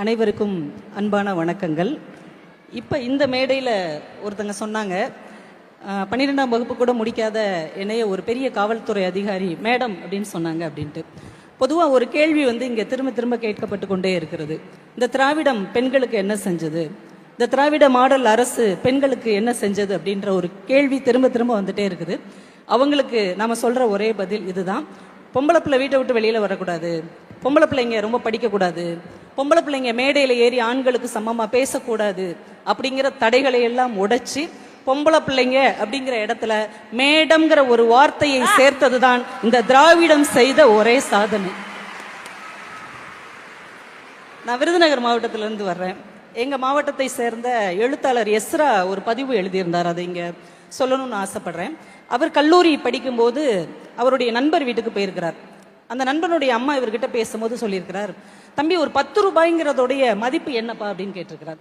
அனைவருக்கும் அன்பான வணக்கங்கள். இப்போ இந்த மேடையில் ஒருத்தங்க சொன்னாங்க பன்னிரெண்டாம் வகுப்பு கூட முடிக்காத என்னைய ஒரு பெரிய காவல்துறை அதிகாரி மேடம் அப்படின்னு சொன்னாங்க அப்படின்ட்டு. பொதுவாக ஒரு கேள்வி வந்து இங்கே திரும்ப திரும்ப கேட்கப்பட்டு கொண்டே இருக்கிறது. இந்த திராவிடம் பெண்களுக்கு என்ன செஞ்சது? இந்த திராவிட மாடல் அரசு பெண்களுக்கு என்ன செஞ்சது? அப்படின்ற ஒரு கேள்வி திரும்ப திரும்ப வந்துட்டே இருக்குது. அவங்களுக்கு நம்ம சொல்கிற ஒரே பதில் இதுதான். பொம்பளை பிள்ளை வீட்டை விட்டு வெளியில் வரக்கூடாது. பொம்பளை பிள்ளைங்க ரொம்ப படிக்கக்கூடாது. பொம்பளை பிள்ளைங்க மேடையில் ஏறி ஆண்களுக்கு சமமாக பேசக்கூடாது அப்படிங்கிற தடைகளை எல்லாம் உடைச்சி பொம்பளை பிள்ளைங்க அப்படிங்கிற இடத்துல மேடம்ங்கிற ஒரு வார்த்தையை சேர்த்தது தான் இந்த திராவிடம் செய்த ஒரே சாதனை. நான் விருதுநகர் மாவட்டத்திலேருந்து வர்றேன். எங்கள் மாவட்டத்தை சேர்ந்த எழுத்தாளர் எஸ்ரா ஒரு பதிவு எழுதியிருந்தார். அதை இங்கே சொல்லணும்னு ஆசைப்படுறேன். அவர் கல்லூரி படிக்கும்போது அவருடைய நண்பர் வீட்டுக்கு போயிருக்கிறார். அந்த நண்பனுடைய அம்மா இவர்கிட்ட பேசும்போது சொல்லியிருக்கிறார் தம்பி ஒரு பத்து ரூபாய்ங்கிறதோடைய மதிப்பு என்னப்பா? அப்படின்னு கேட்டிருக்கிறார்.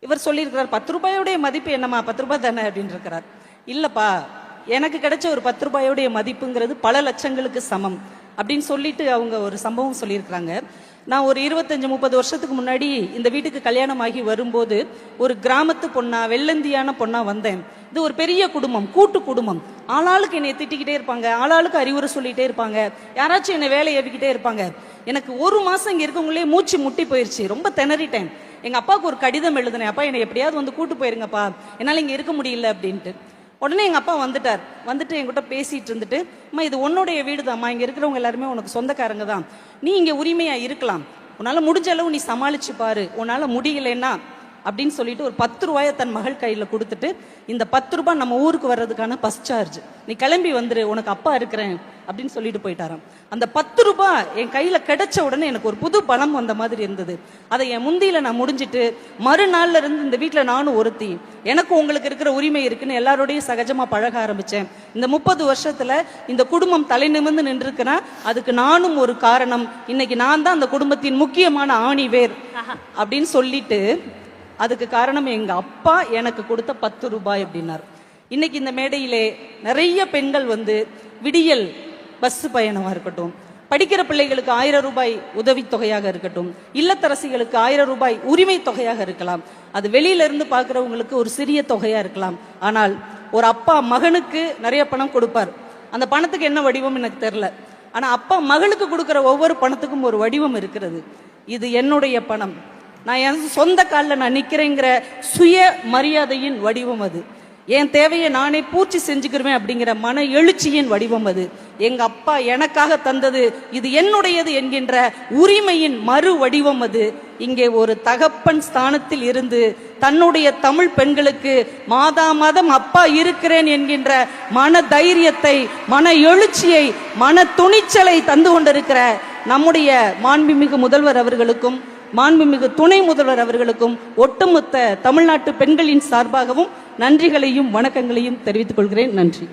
இவர் சொல்லியிருக்கிறார் பத்து ரூபாயோடைய மதிப்பு என்னம்மா? பத்து ரூபாய் தானே? அப்படின்னு இருக்கிறார் இல்லப்பா எனக்கு கிடைச்ச ஒரு பத்து ரூபாயோடைய மதிப்புங்கிறது பல லட்சங்களுக்கு சமம். அப்படின்னு சொல்லிட்டு அவங்க ஒரு சம்பவம் சொல்லியிருக்கிறாங்க. நான் ஒரு இருபத்தஞ்சு முப்பது வருஷத்துக்கு முன்னாடி இந்த வீட்டுக்கு கல்யாணம் ஆகி வரும்போது ஒரு கிராமத்து பொண்ணா வெள்ளந்தியான பொண்ணா வந்தேன். இது ஒரு பெரிய குடும்பம் கூட்டு குடும்பம். ஆளாளுக்கு என்னை திட்டிக்கிட்டே இருப்பாங்க ஆளாளுக்கு அறிவுரை சொல்லிட்டே இருப்பாங்க. யாராச்சும் என்னை வேலை ஏவிக்கிட்டே இருப்பாங்க. எனக்கு ஒரு மாசம் இங்க இருக்கவங்களே மூச்சு முட்டி போயிருச்சு ரொம்ப திணறிட்டேன். எங்க அப்பாவுக்கு ஒரு கடிதம் எழுதினேன் அப்பா என்னை எப்படியாவது வந்து கூட்டு போயிருங்கப்பா என்னால இங்க இருக்க முடியல அப்படின்ட்டு. உடனே எங்கள் அப்பா வந்துட்டார். வந்துட்டு என்கிட்ட பேசிட்டு இருந்துட்டு அம்மா இது உன்னுடைய வீடு தான்மா இங்கே இருக்கிறவங்க எல்லாருமே உனக்கு சொந்தக்காரங்க தான். நீ இங்கே உரிமையாக இருக்கலாம். உன்னால் முடிஞ்ச அளவு நீ சமாளிச்சு பாரு. உன்னால் முடியலன்னா அப்படின்னு சொல்லிட்டு ஒரு பத்து ரூபாய தன் மகள் கையில கொடுத்துட்டு இந்த பத்து ரூபாய் நம்ம ஊருக்கு வர்றதுக்கான பஸ் சார்ஜ் நீ கிளம்பி வந்துரு உனக்கு அப்பா இருக்கிறேன் அப்படின்னு சொல்லிட்டு போயிட்டாராம். அந்த பத்து ரூபாய் என் கையில கிடைச்ச உடனே எனக்கு ஒரு புது பலம் வந்த மாதிரி இருந்தது. அதை என் முந்தியில நான் முடிஞ்சிட்டு மறுநாள்ல இருந்து இந்த வீட்டுல நானும் ஒருத்தி. எனக்கு உங்களுக்கு இருக்கிற உரிமை இருக்குன்னு எல்லாரோடையும் சகஜமா பழக ஆரம்பிச்சேன். இந்த முப்பது வருஷத்துல இந்த குடும்பம் தலை நிமிர்ந்து நின்றுருக்குன்னா அதுக்கு நானும் ஒரு காரணம். இன்னைக்கு நான் தான் அந்த குடும்பத்தின் முக்கியமான ஆணி வேர் அப்படின்னு சொல்லிட்டு அதுக்கு காரணம் எங்க அப்பா எனக்கு கொடுத்த பத்து ரூபாய் அப்படின்னார். இன்னைக்கு இந்த மேடையிலே நிறைய பெண்கள் வந்து விடியல் பஸ் பயணமா இருக்கட்டும் படிக்கிற பிள்ளைகளுக்கு ஆயிரம் ரூபாய் உதவித்தொகையாக இருக்கட்டும் இல்லத்தரசிகளுக்கு ஆயிரம் ரூபாய் உரிமை தொகையாக இருக்கலாம். அது வெளியில இருந்து ஒரு சிறிய தொகையா இருக்கலாம். ஆனால் ஒரு அப்பா மகனுக்கு நிறைய பணம் கொடுப்பார். அந்த பணத்துக்கு என்ன வடிவம் எனக்கு தெரியல. ஆனா அப்பா மகளுக்கு கொடுக்கிற ஒவ்வொரு பணத்துக்கும் ஒரு வடிவம் இருக்கிறது. இது என்னுடைய பணம். நான் என் சொந்த காலில் நான் நிற்கிறேங்கிற சுய மரியாதையின் வடிவம் அது. என் தேவையை நானே பூர்த்தி செஞ்சுக்கிறேன் அப்படிங்கிற மன எழுச்சியின் வடிவம் அது. எங்க அப்பா எனக்காக தந்தது இது என்னுடையது என்கின்ற உரிமையின் மறு வடிவம் அது. இங்கே ஒரு தகப்பன் ஸ்தானத்தில் இருந்து தன்னுடைய தமிழ் பெண்களுக்கு மாதா மாதம் அப்பா இருக்கிறேன் என்கின்ற மன தைரியத்தை மன எழுச்சியை மன துணிச்சலை தந்து கொண்டிருக்கிற நம்முடைய மாண்புமிகு முதல்வர் அவர்களுக்கும் மாண்புமிகு துணை முதல்வர் அவர்களுக்கும் ஒட்டுமொத்த தமிழ்நாட்டு பெண்களின் சார்பாகவும் நன்றிகளையும் வணக்கங்களையும் தெரிவித்துக் கொள்கிறேன். நன்றி.